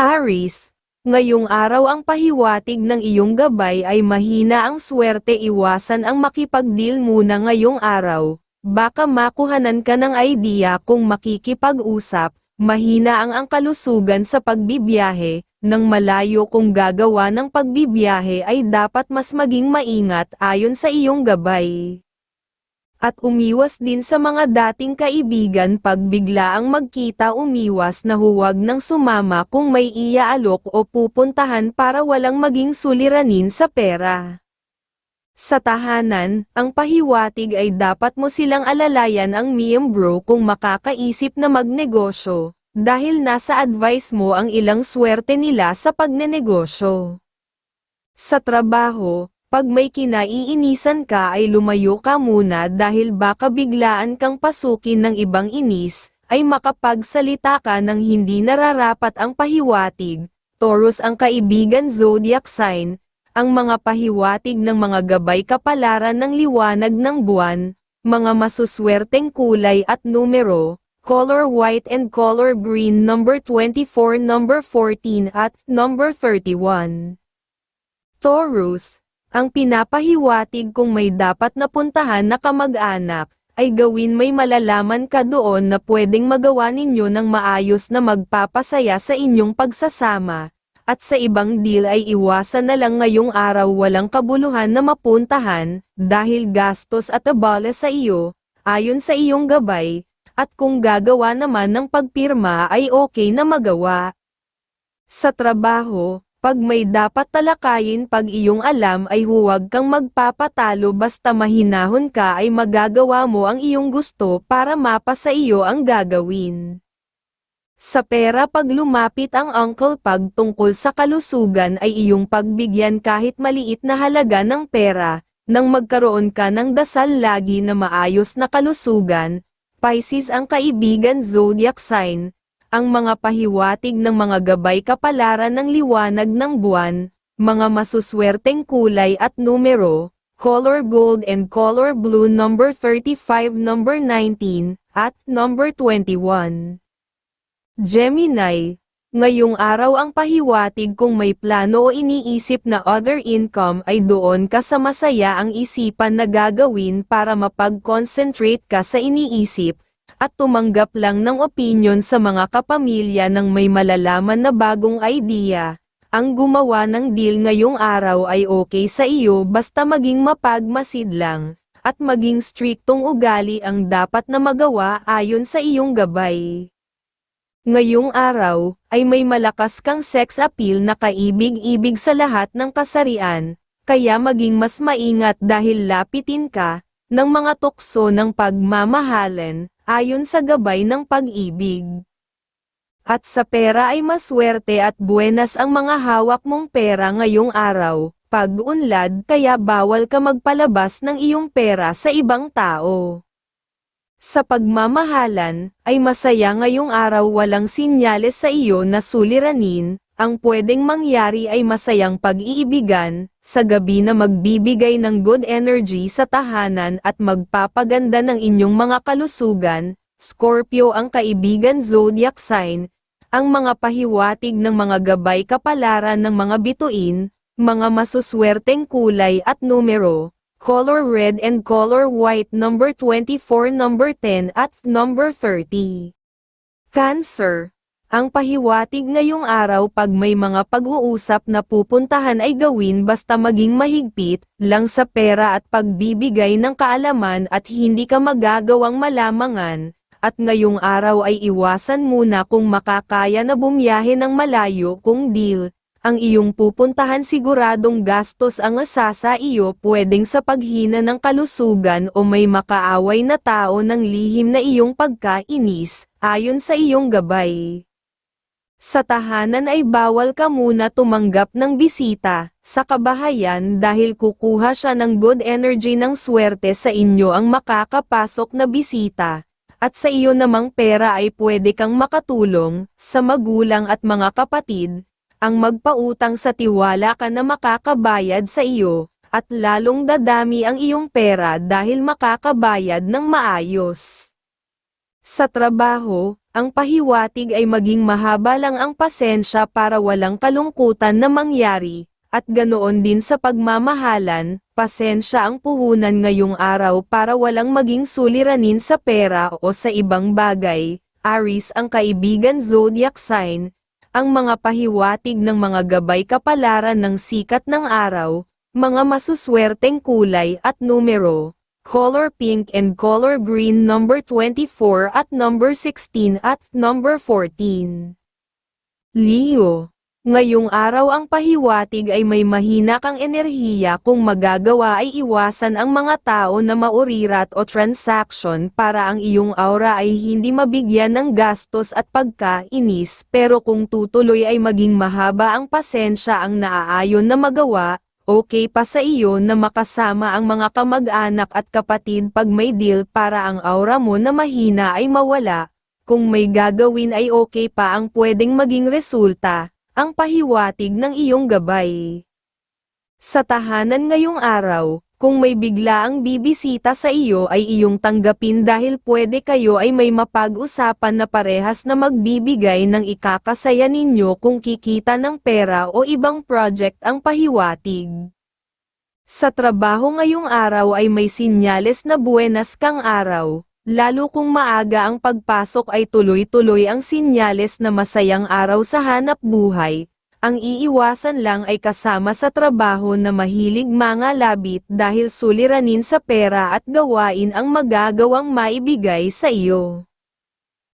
Aris, ngayong araw ang pahiwatig ng iyong gabay ay mahina ang swerte iwasan ang makipag-deal muna ngayong araw. Baka makuhanan ka ng idea kung makikipag-usap, mahina ang ang kalusugan sa pagbibiyahe, nang malayo kung gagawa ng pagbibiyahe ay dapat mas maging maingat ayon sa iyong gabay. At umiwas din sa mga dating kaibigan pag bigla ang magkita umiwas na huwag nang sumama kung may iaalok o pupuntahan para walang maging suliranin sa pera. Sa tahanan, ang pahiwatig ay dapat mo silang alalayan ang miyembro kung makakaisip na magnegosyo, dahil nasa advice mo ang ilang swerte nila sa pagnenegosyo. Sa trabaho, pag may kinaiinisan ka ay lumayo ka muna dahil baka biglaan kang pasukin ng ibang inis, ay makapagsalita ka ng hindi nararapat ang pahiwatig. Taurus ang kaibigan zodiac sign, ang mga pahiwatig ng mga gabay kapalaran ng liwanag ng buwan, mga masuswerteng kulay at numero, color white and color green number 24 number 14 at number 31. Taurus, ang pinapahiwatig kung may dapat napuntahan na kamag-anak, ay gawin may malalaman ka doon na pwedeng magawa ninyo ng maayos na magpapasaya sa inyong pagsasama, at sa ibang deal ay iwasan na lang ngayong araw walang kabuluhan na mapuntahan, dahil gastos at abala sa iyo, ayon sa iyong gabay, at kung gagawa naman ng pagpirma ay okay na magawa. Sa trabaho, pag may dapat talakayin pag iyong alam ay huwag kang magpapatalo basta mahinahon ka ay magagawa mo ang iyong gusto para mapa sa iyo ang gagawin. Sa pera pag lumapit ang uncle pag tungkol sa kalusugan ay iyong pagbigyan kahit maliit na halaga ng pera, nang magkaroon ka ng dasal lagi na maayos na kalusugan, Pisces ang kaibigan zodiac sign, ang mga pahiwatig ng mga gabay kapalaran ng liwanag ng buwan, mga masuswerteng kulay at numero, color gold and color blue number 35 number 19, at number 21. Gemini, ngayong araw ang pahiwatig kung may plano o iniisip na other income ay doon ka sa masaya ang isipan na gagawin para mapag-concentrate ka sa iniisip, at tumanggap lang ng opinion sa mga kapamilya ng may malalaman na bagong idea. Ang gumawa ng deal ngayong araw ay okay sa iyo basta maging mapagmasid lang, at maging striktong ugali ang dapat na magawa ayon sa iyong gabay. Ngayong araw, ay may malakas kang sex appeal na kaibig-ibig sa lahat ng kasarian, kaya maging mas maingat dahil lapitin ka, ng mga tukso ng pagmamahalan, ayon sa gabay ng pag-ibig. At sa pera ay maswerte at buenas ang mga hawak mong pera ngayong araw, pag-unlad kaya bawal ka magpalabas ng iyong pera sa ibang tao. Sa pagmamahalan, ay masaya ngayong araw walang sinyales sa iyo na suliranin, ang pwedeng mangyari ay masayang pag-iibigan, sa gabi na magbibigay ng good energy sa tahanan at magpapaganda ng inyong mga kalusugan, Scorpio ang kaibigan zodiac sign, ang mga pahiwatig ng mga gabay kapalaran ng mga bituin, mga masuswerteng kulay at numero, color red and color white number 24 number 10 at number 30. Cancer. Ang pahiwatig ngayong araw pag may mga pag-uusap na pupuntahan ay gawin basta maging mahigpit lang sa pera at pagbibigay ng kaalaman at hindi ka magagawang malamangan, at ngayong araw ay iwasan muna kung makakaya na bumiyahe ng malayo kung deal, ang iyong pupuntahan siguradong gastos ang asasa iyo pwedeng sa paghina ng kalusugan o may makaaway na tao ng lihim na iyong pagkainis, ayon sa iyong gabay. Sa tahanan ay bawal ka muna tumanggap ng bisita, sa kabahayan dahil kukuha siya ng good energy ng swerte sa inyo ang makakapasok na bisita, at sa iyo namang pera ay pwede kang makatulong, sa magulang at mga kapatid, ang magpautang sa tiwala ka na makakabayad sa iyo, at lalong dadami ang iyong pera dahil makakabayad ng maayos. Sa trabaho, ang pahiwatig ay maging mahaba lang ang pasensya para walang kalungkutan na mangyari, at ganoon din sa pagmamahalan, pasensya ang puhunan ngayong araw para walang maging suliranin sa pera o sa ibang bagay. Aris ang kaibigan zodiac sign, ang mga pahiwatig ng mga gabay kapalaran ng sikat ng araw, mga masuswerteng kulay at numero, color pink and color green number 24 at number 16 at number 14. Leo Ngayong araw ang pahiwatig ay may mahina kang enerhiya kung magagawa ay iwasan ang mga tao na maurirat o transaction para ang iyong aura ay hindi mabigyan ng gastos at pagkainis pero kung tutuloy ay maging mahaba ang pasensya ang naaayon na magawa, okay pa sa iyo na makasama ang mga kamag-anak at kapatid pag may deal para ang aura mo na mahina ay mawala, kung may gagawin ay okay pa ang pwedeng maging resulta ang pahiwatig ng iyong gabay. Sa tahanan ngayong araw, kung may bigla ang bibisita sa iyo ay iyong tanggapin dahil pwede kayo ay may mapag-usapan na parehas na magbibigay ng ikakasaya ninyo kung kikita ng pera o ibang project ang pahiwatig. Sa trabaho ngayong araw ay may sinyales na buenas kang araw, Lalo kung maaga ang pagpasok ay tuloy-tuloy ang sinyales na masayang araw sa hanap buhay. Ang iiwasan lang ay kasama sa trabaho na mahilig mga labit dahil suliranin sa pera at gawain ang magagawang maibigay sa iyo.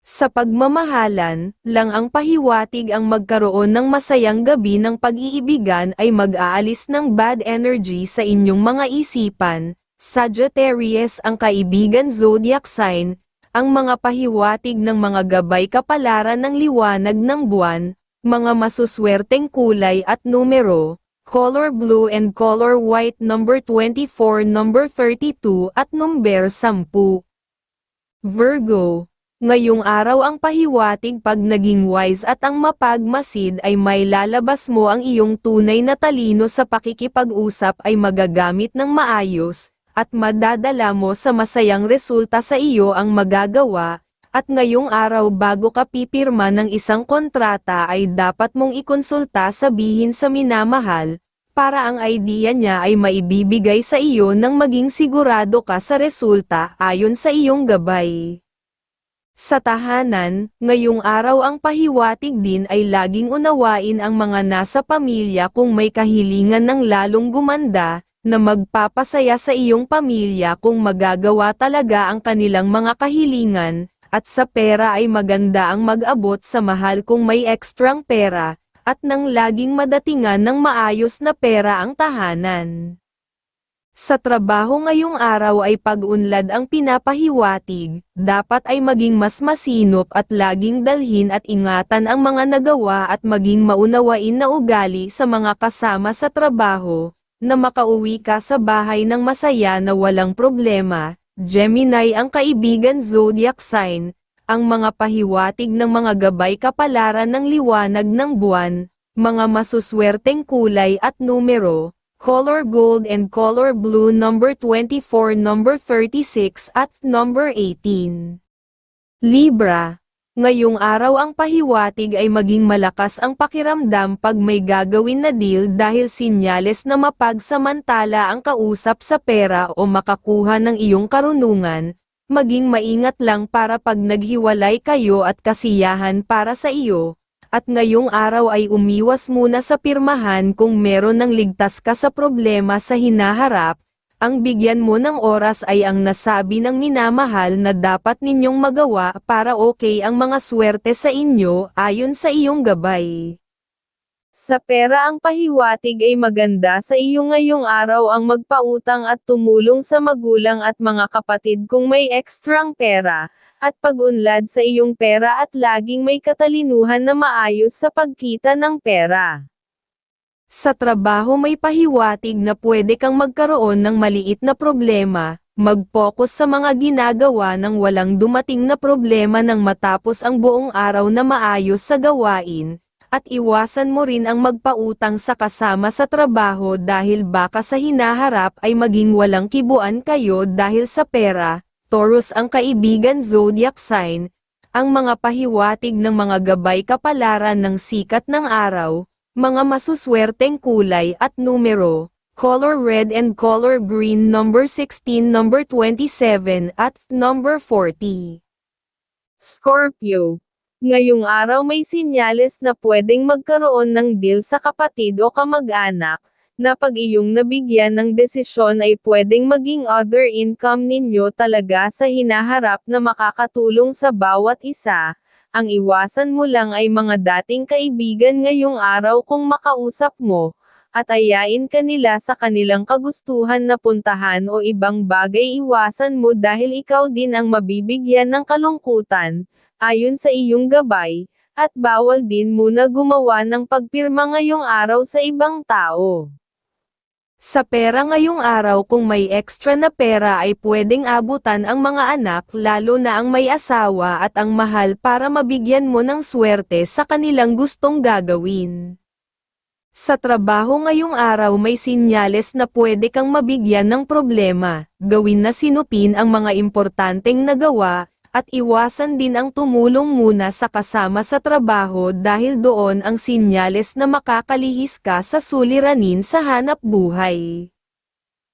Sa pagmamahalan, lang ang pahiwatig ang magkaroon ng masayang gabi ng pag-iibigan ay mag-aalis ng bad energy sa inyong mga isipan, Sagittarius ang kaibigan zodiac sign, ang mga pahiwatig ng mga gabay kapalaran ng liwanag ng buwan, mga masuswerteng kulay at numero, color blue and color white number 24 number 32 at number 10. Virgo Ngayong araw ang pahiwatig pag naging wise at ang mapagmasid ay may lalabas mo ang iyong tunay na talino sa pakikipag-usap ay magagamit ng maayos, at madadala mo sa masayang resulta sa iyo ang magagawa, at ngayong araw bago ka pipirma ng isang kontrata ay dapat mong ikonsulta sabihin sa minamahal, para ang idea niya ay maibibigay sa iyo nang maging sigurado ka sa resulta ayon sa iyong gabay. Sa tahanan, ngayong araw ang pahiwatig din ay laging unawain ang mga nasa pamilya kung may kahilingan ng lalong gumanda, na magpapasaya sa iyong pamilya kung magagawa talaga ang kanilang mga kahilingan, at sa pera ay maganda ang mag-abot sa mahal kung may ekstrang pera, at nang laging madatingan ng maayos na pera ang tahanan. Sa trabaho ngayong araw ay pag-unlad ang pinapahiwatig, dapat ay maging mas masinop at laging dalhin at ingatan ang mga nagawa at maging maunawain na ugali sa mga kasama sa trabaho, na makauwi ka sa bahay ng masaya na walang problema. Gemini ang kaibigan zodiac sign, ang mga pahiwatig ng mga gabay kapalaran ng liwanag ng buwan, mga masuswerteng kulay at numero, color gold and color blue number 24 number 36 at number 18. Libra Ngayong araw ang pahiwatig ay maging malakas ang pakiramdam pag may gagawin na deal dahil sinyales na mapagsamantala ang kausap sa pera o makakuha ng iyong karunungan, maging maingat lang para pag naghiwalay kayo at kasiyahan para sa iyo, at ngayong araw ay umiwas muna sa pirmahan kung meron ng ligtas ka sa problema sa hinaharap, ang bigyan mo ng oras ay ang nasabi ng minamahal na dapat ninyong magawa para okay ang mga swerte sa inyo ayon sa iyong gabay. Sa pera ang pahiwatig ay maganda sa iyo ngayong araw ang magpautang at tumulong sa magulang at mga kapatid kung may ekstrang pera, at pag-unlad sa iyong pera at laging may katalinuhan na maayos sa pagkita ng pera. Sa trabaho may pahiwatig na pwede kang magkaroon ng maliit na problema, mag-focus sa mga ginagawa ng walang dumating na problema nang matapos ang buong araw na maayos sa gawain, at iwasan mo rin ang magpautang sa kasama sa trabaho dahil baka sa hinaharap ay maging walang kibuan kayo dahil sa pera, Taurus ang kaibigan zodiac sign, ang mga pahiwatig ng mga gabay kapalaran ng sikat ng araw, mga masuswerteng kulay at numero, color red and color green number 16 number 27 at number 40. Scorpio. Ngayong araw may sinyales na pwedeng magkaroon ng deal sa kapatid o kamag-anak, na pag iyong nabigyan ng desisyon ay pwedeng maging other income ninyo talaga sa hinaharap na makakatulong sa bawat isa. Ang iwasan mo lang ay mga dating kaibigan ngayong araw kung makausap mo, at ayain ka nila sa kanilang kagustuhan na puntahan o ibang bagay iwasan mo dahil ikaw din ang mabibigyan ng kalungkutan, ayon sa iyong gabay, at bawal din muna gumawa ng pagpirma ngayong araw sa ibang tao. Sa pera ngayong araw kung may extra na pera ay pwedeng abutan ang mga anak lalo na ang may asawa at ang mahal para mabigyan mo ng swerte sa kanilang gustong gagawin. Sa trabaho ngayong araw may sinyales na pwede kang mabigyan ng problema, gawin na sinupin ang mga importanteng nagawa, at iwasan din ang tumulong muna sa kasama sa trabaho dahil doon ang sinyales na makakalihis ka sa suliranin sa hanap buhay.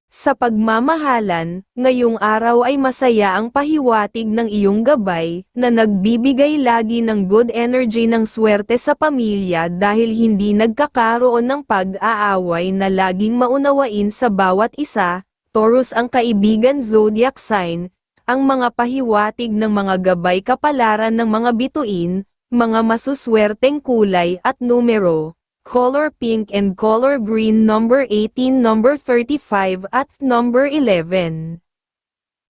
Sa pagmamahalan, ngayong araw ay masaya ang pahiwatig ng iyong gabay, na nagbibigay lagi ng good energy ng swerte sa pamilya dahil hindi nagkakaroon ng pag-aaway na laging maunawain sa bawat isa, Taurus ang kaibigan zodiac sign, ang mga pahiwatig ng mga gabay kapalaran ng mga bituin, mga masuswerteng kulay at numero, color pink and color green number 18 number 35 at number 11.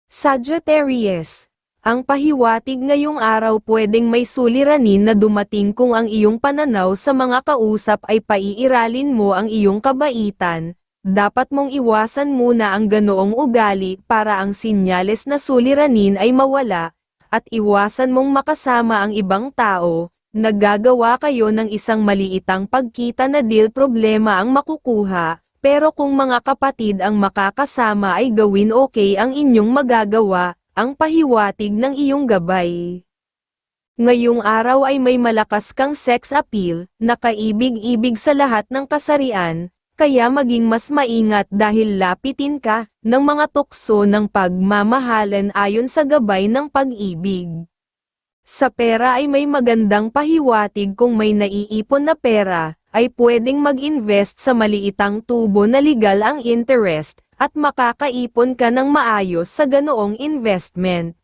Sagittarius ang pahiwatig ngayong araw pwedeng may suliranin na dumating kung ang iyong pananaw sa mga kausap ay paiiralin mo ang iyong kabaitan, dapat mong iwasan muna ang ganoong ugali para ang sinyales na suliranin ay mawala, at iwasan mong makasama ang ibang tao, nagagawa kayo ng isang maliitang pagkita na deal problema ang makukuha, pero kung mga kapatid ang makakasama ay gawin okay ang inyong magagawa, ang pahiwatig ng iyong gabay. Ngayong araw ay may malakas kang sex appeal, nakaibig-ibig sa lahat ng kasarian, kaya maging mas maingat dahil lapitin ka ng mga tukso ng pagmamahalan ayon sa gabay ng pag-ibig. Sa pera ay may magandang pahiwatig kung may naiipon na pera, ay pwedeng mag-invest sa maliitang tubo na legal ang interest, at makakaipon ka ng maayos sa ganoong investment.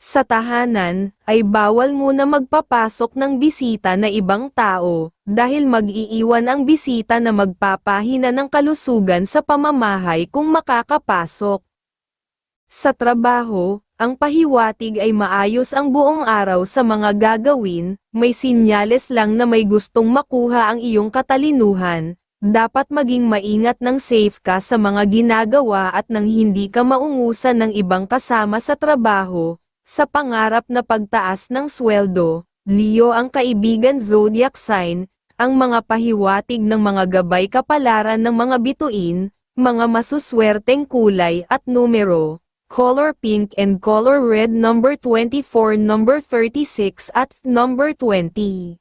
Sa tahanan, ay bawal muna magpapasok ng bisita na ibang tao, dahil mag-iiwan ang bisita na magpapahina ng kalusugan sa pamamahay kung makakapasok. Sa trabaho, ang pahiwatig ay maayos ang buong araw sa mga gagawin, may sinyales lang na may gustong makuha ang iyong katalinuhan, dapat maging maingat ng safe ka sa mga ginagawa at nang hindi ka maungusan ng ibang kasama sa trabaho, sa pangarap na pagtaas ng sweldo, Leo ang kaibigan zodiac sign, ang mga pahiwatig ng mga gabay kapalaran ng mga bituin, mga masuswerteng kulay at numero, color pink and color red number 24 number 36 at number 20.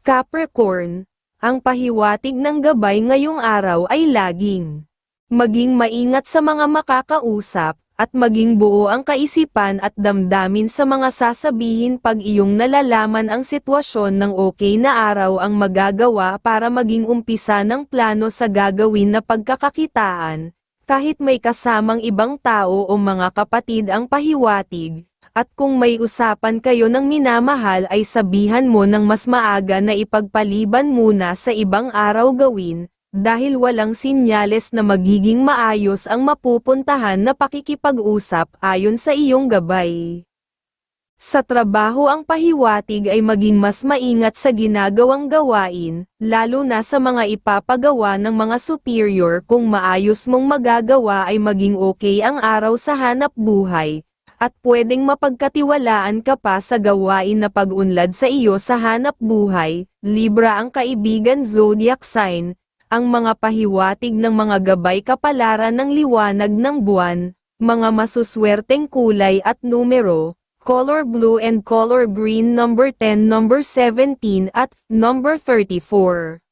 Capricorn, ang pahiwatig ng gabay ngayong araw ay laging maging maingat sa mga makakausap, at maging buo ang kaisipan at damdamin sa mga sasabihin pag iyong nalalaman ang sitwasyon ng okay na araw ang magagawa para maging umpisa ng plano sa gagawin na pagkakakitaan, kahit may kasamang ibang tao o mga kapatid ang pahiwatig, at kung may usapan kayo ng minamahal ay sabihan mo ng mas maaga na ipagpaliban muna sa ibang araw gawin, dahil walang sinyales na magiging maayos ang mapupuntahan na pakikipag-usap ayon sa iyong gabay. Sa trabaho ang pahiwatig ay maging mas maingat sa ginagawang gawain, lalo na sa mga ipapagawa ng mga superior kung maayos mong magagawa ay maging okay ang araw sa hanap buhay, at pwedeng mapagkatiwalaan ka pa sa gawain na pag-unlad sa iyo sa hanap buhay, Libra ang kaibigan zodiac sign, ang mga pahiwatig ng mga gabay kapalaran ng liwanag ng buwan, mga masuswerteng kulay at numero, color blue and color green number 10, number 17 at number 34.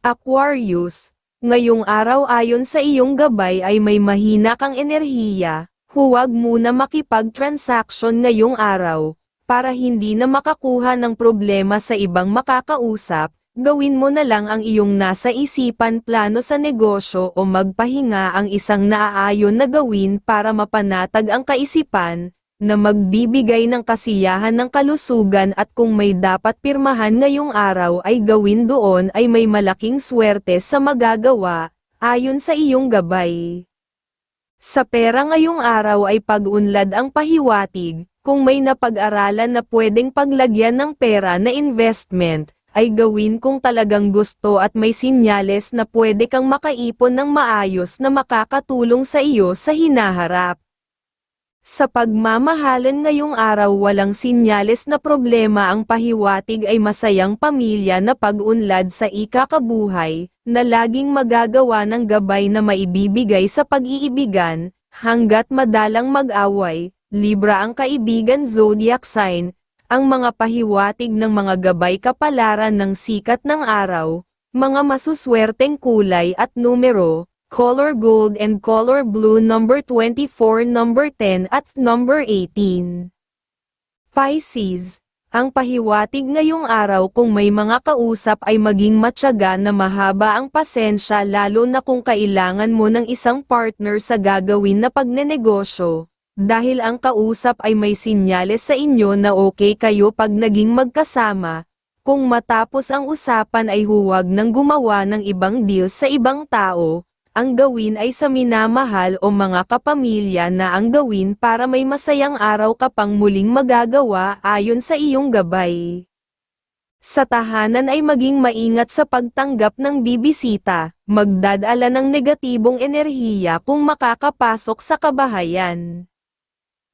Aquarius, ngayong araw ayon sa iyong gabay ay may mahina kang enerhiya, huwag muna makipag-transaction ngayong araw, para hindi na makakuha ng problema sa ibang makakausap, gawin mo na lang ang iyong nasa isipan plano sa negosyo o magpahinga ang isang naaayon na gawin para mapanatag ang kaisipan, na magbibigay ng kasiyahan ng kalusugan at kung may dapat pirmahan ngayong araw ay gawin doon ay may malaking swerte sa magagawa, ayon sa iyong gabay. Sa pera ngayong araw ay pag-unlad ang pahiwatig, kung may napag-aralan na pwedeng paglagyan ng pera na investment, ay gawin kung talagang gusto at may sinyales na pwede kang makaipon ng maayos na makakatulong sa iyo sa hinaharap. Sa pagmamahalan ngayong araw walang sinyales na problema ang pahiwatig ay masayang pamilya na pag-unlad sa ikakabuhay, na laging magagawa ng gabay na maibibigay sa pag-iibigan, hanggat madalang mag-away, Libra ang kaibigan zodiac sign, ang mga pahiwatig ng mga gabay kapalaran ng sikat ng araw, mga masuswerteng kulay at numero, color gold and color blue number 24, number 10 at number 18. Pisces, ang pahiwatig ngayong araw kung may mga kausap ay maging matyaga na mahaba ang pasensya lalo na kung kailangan mo ng isang partner sa gagawin na pagnenegosyo. Dahil ang kausap ay may sinyales sa inyo na okay kayo pag naging magkasama, kung matapos ang usapan ay huwag nang gumawa ng ibang deal sa ibang tao, ang gawin ay sa minamahal o mga kapamilya na ang gawin para may masayang araw ka pang muling magagawa ayon sa iyong gabay. Sa tahanan ay maging maingat sa pagtanggap ng bibisita, magdadala ng negatibong enerhiya kung makakapasok sa kabahayan.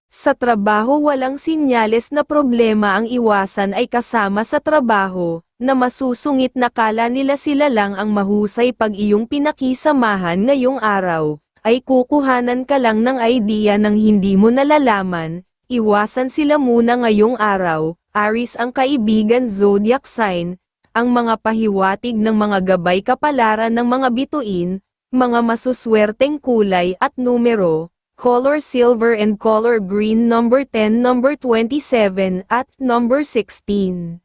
Sa trabaho walang sinyales na problema ang iwasan ay kasama sa trabaho, na masusungit na kala nila sila lang ang mahusay pag iyong pinakisamahan ngayong araw, ay kukuhanan ka lang ng idea ng hindi mo nalalaman, iwasan sila muna ngayong araw, Aris ang kaibigan zodiac sign, ang mga pahiwatig ng mga gabay kapalaran ng mga bituin, mga masuswerteng kulay at numero, color silver and color green number 10, number 27 at number 16.